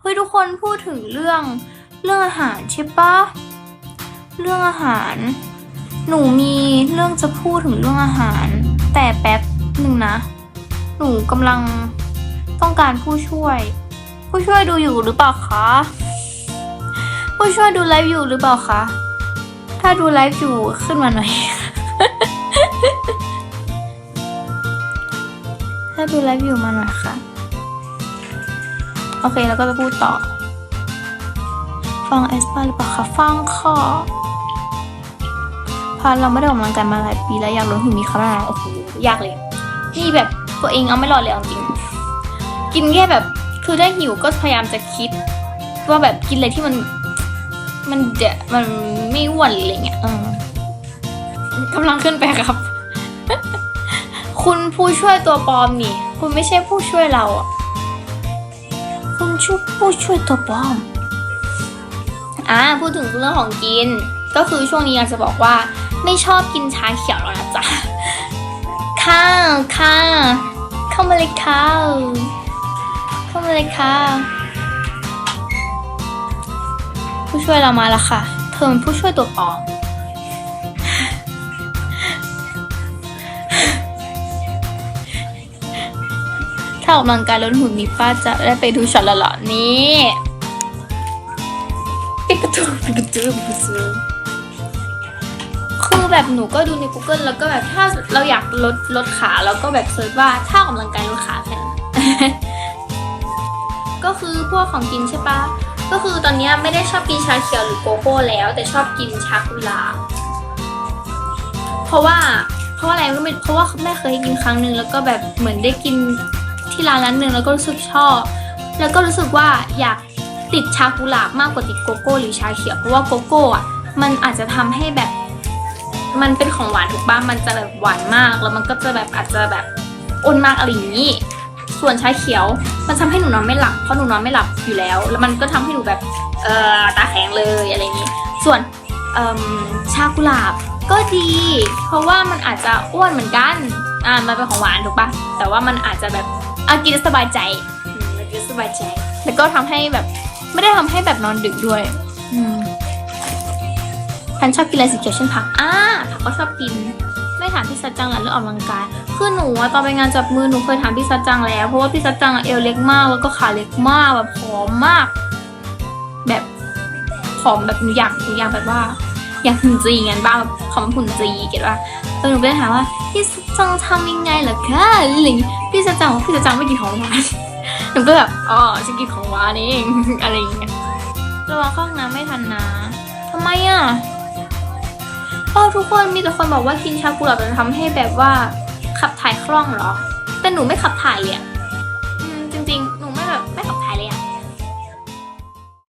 เฮ้ยทุกคนพูดถึงเรื่องเรื่องอาหารใช่ปะเรื่องอาหาร หนูมีเรื่องจะพูดถึงเรื่องอาหาร แต่แป๊บหนึ่งนะ หนูกำลังต้องการผู้ช่วย ผู้ช่วยดูอยู่หรือเปล่าคะผู้ช่วยดูไลฟ์อยู่หรือเปล่าคะถ้าดูไลฟ์อยู่ขึ้นมาหน่อยถ้าดูไลฟ์อยู่มาหน่อยค่ะ อเคแล้วก็ไปพูดต่อฟังเอสปาหรือเปล่าคะฟังค่ะพาเราไม่ได้ออกกำลังกายมาหลายปีแล้วอยากลดหุ่นมีคำแนะนโอ้โหยากเลย นี่แบบตัวเองเอาไม่รอดเลยจริง กินแค่แบบคือได้หิวก็พยายามจะคิด ว่าแบบกินอะไรที่มัน มันเดะมันไม่อ้วนอะไรเงี้ยกำลังขึ้นไปครับ คุณผู้ช่วยตัวปลอมนี่ คุณไม่ใช่ผู้ช่วยเราอะ คุณช่วยผู้ช่วยตัวปลอมอ่าพูดถึงเรื่องของกิน ก็คือช่วงนี้อยากจะบอกว่าไม่ชอบกินชาเขียวแล้วนะจ๊ะค่ะค่ะเข้ามาเลยค่ะเข้ามาเลยค่ะผู้ช่วยเรามาแล้วค่ะ เธอเป็นผู้ช่วยตัวปลอม ถ้าออกกำลังกายลดหุ่นมีป้าจะได้ไปดูช็อตหล่อนี่ปิกาจูปิกาจูปิกาจูคือแบบหนูก็ดูใน Google แล้วก็แบบถ้าเราอยากลดลดขาแล้วก็แบบเซิร์ชว่าถ้าออกกำลังกายลดขาแค่นั้นก็คือพวกของกินใช่ปะก็คือตอนนี้ไม่ได้ชอบกินชาเขียวหรือโกโก้แล้ว แต่ชอบกินชากุลา เพราะว่าเพราะว่าอะไรก็ไม่เพราะว่าแม่เคยกินครั้งหนึ่งแล้วก็แบบเหมือนได้กิน ที่ร้านร้านหนึ่งแล้วก็รู้สึกชอบ แล้วก็รู้สึกว่าอยากติดชากุหลาบมากกว่าติดโกโก้หรือชาเขียวเพราะว่าโกโก้อะมันอาจจะทำให้แบบ มันเป็นของหวานถูกปะมันจะแบบหวานมาก แล้วมันก็จะแบบอาจจะแบบอ้นมากอะไรอย่างนี้ ส่วนชาเขียวมันทำให้หนูนอนไม่หลับเพราะหนูนอนไม่หลับอยู่แล้ว แล้วมันก็ทำให้หนูแบบเออตาแข็งเลยอะไรอย่างนี้ ส่วนชากุหลาบก็ดี เพราะว่ามันอาจจะอ้วนเหมือนกัน อ่า มันเป็นของหวานถูกปะแต่ว่ามันอาจจะแบบ อะกินแล้วสบายใจอืมมันกินแล้วสบายใจ แล้วก็ทำให้แบบ ไม่ได้ทำให้แบบนอนดึกด้วย อืมพันชอบกินอะไรสีเขียวเช่นผักอ่าผักก็ชอบกิน ไม่ถามพี่ซัดจังหลังเรื่องออกกำลังกาย คือหนูอะตอนไปงานจับมือหนูเคยถามพี่ซัดจังแล้ว เพราะว่าพี่ซัดจังอะเอวเล็กมากแล้วก็ขาเล็กมากแบบผอมมาก แบบผอมแบบหนูอยากหนูอยากแบบว่า อยากหุ่นจีงันบ้างแบบผอมหุ่นจีเก็ตว่าเออหนูก็ถามว่าพี่จังทำยังไงเหรอคะอะไรอย่างงี้พี่ซัดจังพี่ซัดจังไม่กินของหวานหนูก็แบบอ๋อฉันกินของหวานเองอะไรอย่างเงี้ยระวังเข้าห้องน้ำไม่ทันนะทำไมอะเออทุกคนมีแต่คนบอกว่ากินชากุหลาบจะทำให้แบบว่าขับถ่ายคล่องเหรอ แต่หนูไม่ขับถ่ายเลยอะ